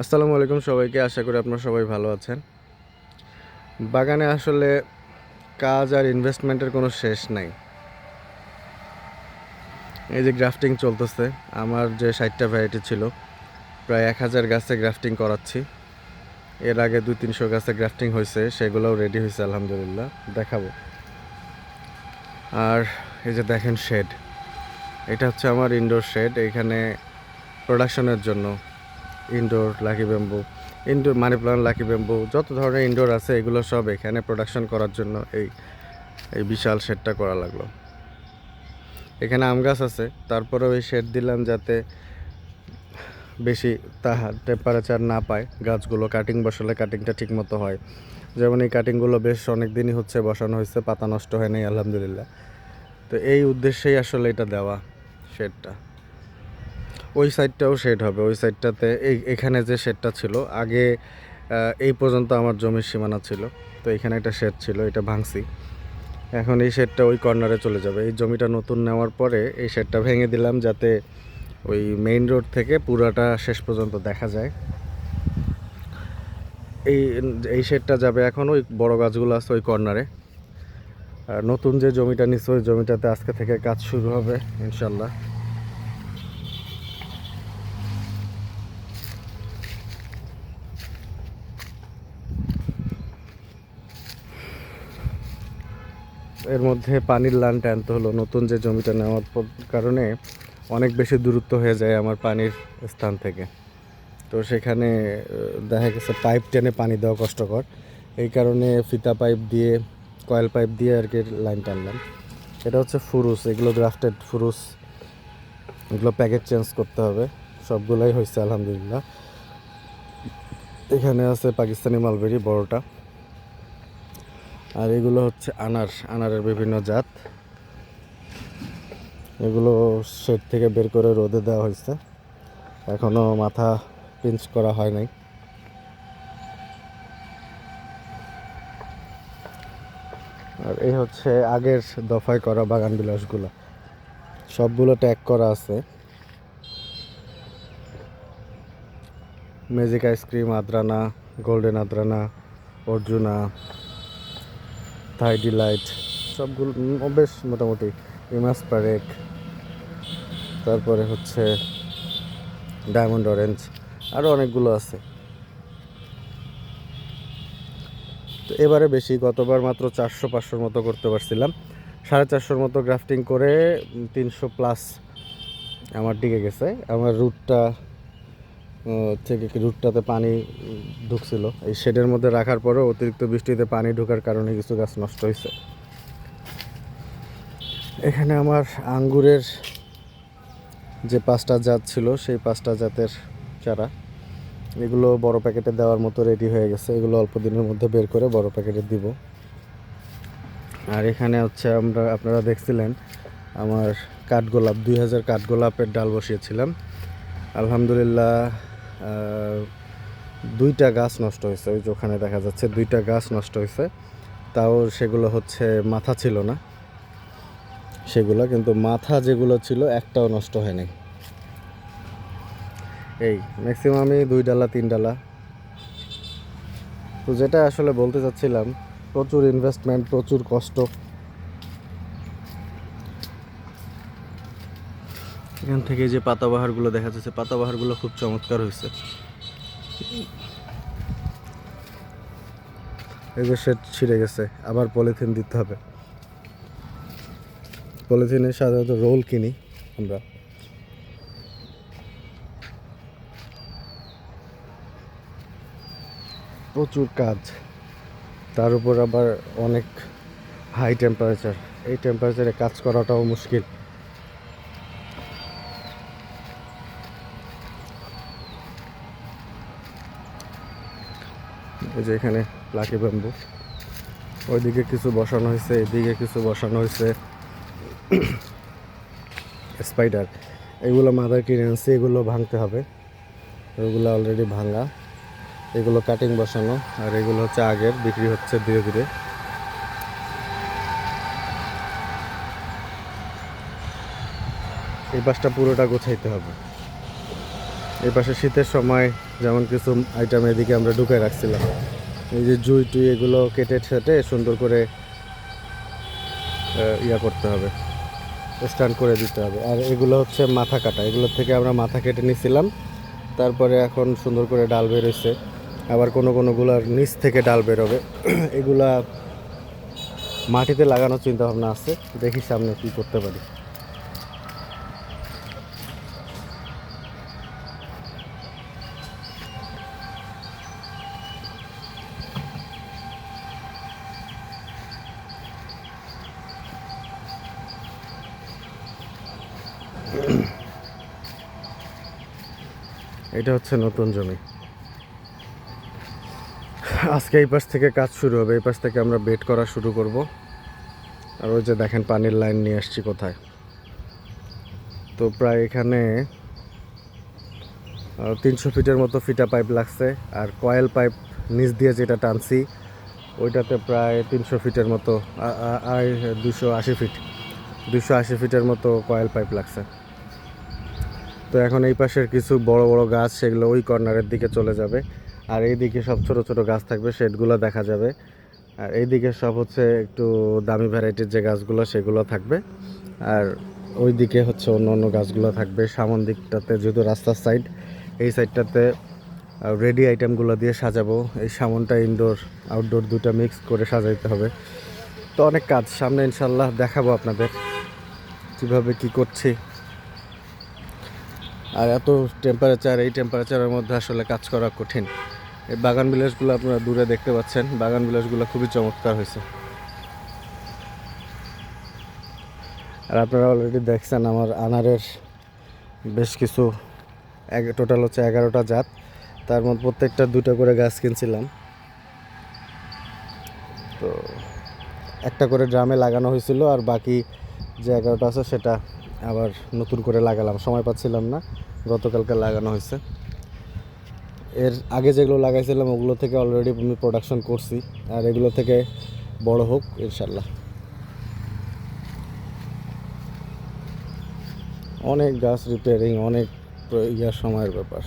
আসসালামু আলাইকুম সবাইকে, আশা করি আপনারা সবাই ভালো আছেন। বাগানে আসলে কাজ আর ইনভেস্টমেন্টের কোনো শেষ নাই। এই যে গ্রাফটিং চলতেছে, আমার যে ষাটটা ভ্যারাইটি ছিল, প্রায় এক হাজার গাছে গ্রাফটিং করাচ্ছি। এর আগে দুই তিনশো গাছে গ্রাফটিং হয়েছে, সেগুলোও রেডি হয়েছে, আলহামদুলিল্লাহ, দেখাবো। আর এই যে দেখেন শেড এটা হচ্ছে আমার ইনডোর শেড এখানে প্রোডাকশনের জন্য indoor lucky bamboo indoor money plant lucky bamboo যত ধরনের ইনডোর আছে, এগুলো সব এখানে প্রোডাকশন করার জন্য এই এই বিশাল শেডটা করা লাগল। এখানে আম গাছ আছে, তারপরেও এই শেড দিলাম যাতে বেশি তাহা টেম্পারেচার না পায়, গাছগুলো কাটিং বসালে কাটিংটা ঠিক মতো হয়। যেমন এই কাটিংগুলো বেশ অনেক দিনই হচ্ছে, বসানো হয়েছে, পাতা নষ্ট হয় নাই, আলহামদুলিল্লাহ। তো এই উদ্দেশ্যেই আসলে এটা দেওয়া শেডটা ওই সাইডটাও শেড হবে। ওই সাইডটাতে এই, এখানে যে শেডটা ছিল, আগে এই পর্যন্ত আমার জমির সীমানা ছিল। তো এখানে একটা শেড ছিল, এটা ভাঙছি। এখন এই শেডটা ওই কর্নারে চলে যাবে। এই জমিটা নতুন নেওয়ার পরে এই শেডটা ভেঙে দিলাম যাতে ওই মেইন রোড থেকে পুরাটা শেষ পর্যন্ত দেখা যায়। এই এই শেডটা যাবে এখন ওই বড় গাছগুলো আছে ওই কর্নারে নতুন যে জমিটা নিচ্ছে, ওই জমিটাতে আজকে থেকে কাজ শুরু হবে, ইনশাল্লাহ। এর মধ্যে পানির লাইন টানতে হলো, নতুন যে জমিটা নেওয়ার কারণে অনেক বেশি দূরত্ব হয়ে যায় আমার পানির স্থান থেকে। তো সেখানে দেখা গেছে পাইপ টেনে পানি দেওয়া কষ্টকর। এই কারণে ফিতা পাইপ দিয়ে, কয়েল পাইপ দিয়ে আর কি লাইন টানলাম এটা হচ্ছে ফুরুস, এগুলো গ্রাফটেড ফুরুস। এগুলো প্যাকেট চেঞ্জ করতে হবে। সবগুলাই হয়েছে, আলহামদুলিল্লাহ। এখানে আছে পাকিস্তানি মালবেরি বড়টা। আর এগুলো হচ্ছে আনার, আনারের বিভিন্ন জাত। এগুলো শেড থেকে বের করে রোদে দেওয়া হয়েছে। এখনও মাথা পিঞ্চ করা হয় নাই। আর এই হচ্ছে আগের দফায় করা বাগান বিলাসগুলো। সবগুলো ট্যাগ করা আছে। ম্যাজিক আইসক্রিম আদ্রানা গোল্ডেন আদ্রানা অর্জুনা থাই ডিলাইট সবগুলো বেশ মোটামুটি, ইমাস পারেক, তারপরে হচ্ছে ডায়মন্ড অরেঞ্জ আরও অনেকগুলো আছে। তো এবারে বেশি, গতবার মাত্র চারশো পাঁচশোর মতো করতে পারছিলাম। সাড়ে চারশোর মতো গ্রাফটিং করে তিনশো প্লাস আমার দিকে গেছে। আমার রুটটা থেকে রুটটাতে পানি ঢুকছিল। এই শেডের মধ্যে রাখার পরেও অতিরিক্ত বৃষ্টিতে পানি ঢোকার কারণে কিছু গাছ নষ্ট হয়েছে। এখানে আমার আঙ্গুরের যে পাঁচটা জাত ছিল, সেই পাঁচটা জাতের চারা, এগুলো বড় প্যাকেটে দেওয়ার মতো রেডি হয়ে গেছে। এগুলো অল্প দিনের মধ্যে বের করে বড় প্যাকেটে দিব। আর এখানে হচ্ছে আমরা, আপনারা দেখছিলেন, আমার কাঠগোলাপ, দুই হাজার কাঠগোলাপের ডাল বসিয়েছিলাম। আলহামদুলিল্লাহ দুইটা গাছ নষ্ট হয়েছে। ওই যে ওখানে দেখা যাচ্ছে দুইটা গাছ নষ্ট হয়েছে। তাও সেগুলো হচ্ছে মাথা ছিল না। সেগুলো কিন্তু মাথা যেগুলো ছিল, একটাও নষ্ট হয়নি এই ম্যাক্সিমামই দুই ডালা, তিন ডালা। তো যেটা আসলে বলতে চাচ্ছিলাম, প্রচুর ইনভেস্টমেন্ট প্রচুর কষ্ট। এখান থেকে যে পাতাবাহারগুলো দেখা যাচ্ছে, পাতাবাহারগুলো খুব চমৎকার হয়েছে। এই যে সেট ছিঁড়ে গেছে, আবার পলিথিন দিতে হবে। পলিথিনে সাধারণত রোল কিনি আমরা। প্রচুর কাজ। তার উপর আবার অনেক হাই টেম্পারেচার এই টেম্পারেচারে কাজ করাটাও মুশকিল। এই যে এখানে লাকি ব্যাম্বু। ওইদিকে কিছু বসানো হয়েছে, এদিকে কিছু বসানো হয়েছে। স্পাইডার, এগুলো মাদার কিনে আনছি, এগুলো ভাঙতে হবে। ওগুলো অলরেডি ভাঙা। এগুলো কাটিং বসানো, আর এগুলো হচ্ছে আগের, বিক্রি হচ্ছে ধীরে ধীরে। এই পাশটা পুরোটা গোছাইতে হবে। এই পাশে শীতের সময় যেমন কিছু আইটেম এদিকে আমরা ঢুকে রাখছিলাম। এই যে জুই টুই এগুলো কেটে ছেটে সুন্দর করে ইয়া করতে হবে স্ট্যান্ড করে দিতে হবে। আর এগুলো হচ্ছে মাথা কাটা। এগুলো থেকে আমরা মাথা কেটে নিছিলাম। তারপরে এখন সুন্দর করে ডাল বেরোচ্ছে আবার কোনো কোনোগুলোর নিচ থেকে ডাল বেরোবে। এগুলা মাটিতে লাগানোর চিন্তা ভাবনা আছে। দেখি সামনে কি করতে পারি। এটা হচ্ছে নতুন জমি। আজকে এই পাশ থেকে কাজ শুরু হবে, এই পাশ থেকে আমরা বেড করা শুরু করব। আর ওই যে দেখেন, পানির লাইন নিয়ে আসছি কোথায়? তো প্রায় এখানে তিনশো ফিটের মতো ফিটা পাইপ লাগছে, আর কয়েল পাইপ নিচ দিয়ে যেটা টানছি, ওইটাতে প্রায় তিনশো ফিটের মতো আড়াই, দুশো আশি ফিট, দুশো আশি ফিটের মতো কয়েল পাইপ লাগছে। তো এখন এই পাশের কিছু বড় বড় গাছ সেগুলো ওই কর্নারের দিকে চলে যাবে। আর এইদিকে সব ছোট ছোট গাছ থাকবে সেগুলো দেখা যাবে। আর এইদিকে সব হচ্ছে একটু দামি ভ্যারাইটির যে গাছগুলো সেগুলো থাকবে। আর ওই দিকে হচ্ছে অন্য অন্য গাছগুলো থাকবে। সামন দিকটাতে যেহেতু রাস্তার সাইড এই সাইডটাতে রেডি আইটেমগুলো দিয়ে সাজাবো। এই সামনটা ইনডোর আউটডোর দুটো মিক্স করে সাজাইতে হবে। তো অনেক কাজ, সামনে ইনশাল্লাহ দেখাবো আপনাদের। কীভাবে কি করছি। আর এত টেম্পারেচার এই টেম্পারেচারের মধ্যে আসলে কাজ করা কঠিন। এই বাগান বিলাসগুলো আপনারা দূরে দেখতে পাচ্ছেন। বাগান বিলাসগুলো খুবই চমৎকার হয়েছে। আর আপনারা অলরেডি দেখছেন আমার আনারের বেশ কিছু টোটাল হচ্ছে এগারোটা জাত। তার মধ্যে প্রত্যেকটা দুটো করে গাছ কিনছিলাম। তো একটা করে ড্রামে লাগানো হয়েছিল আর বাকি যে এগারোটা আছে সেটা আবার নতুন করে লাগালাম, সময় পাচ্ছিলাম না, গতকালকে লাগানো হয়েছে। এর আগে যেগুলো লাগাইছিলাম, ওগুলো থেকে অলরেডি আমি প্রোডাকশন করছি, আর এগুলো থেকে বড় হোক, ইনশাল্লাহ। অনেক গাছ রিপেয়ারিং অনেক ইয়ার সময়ের ব্যাপার।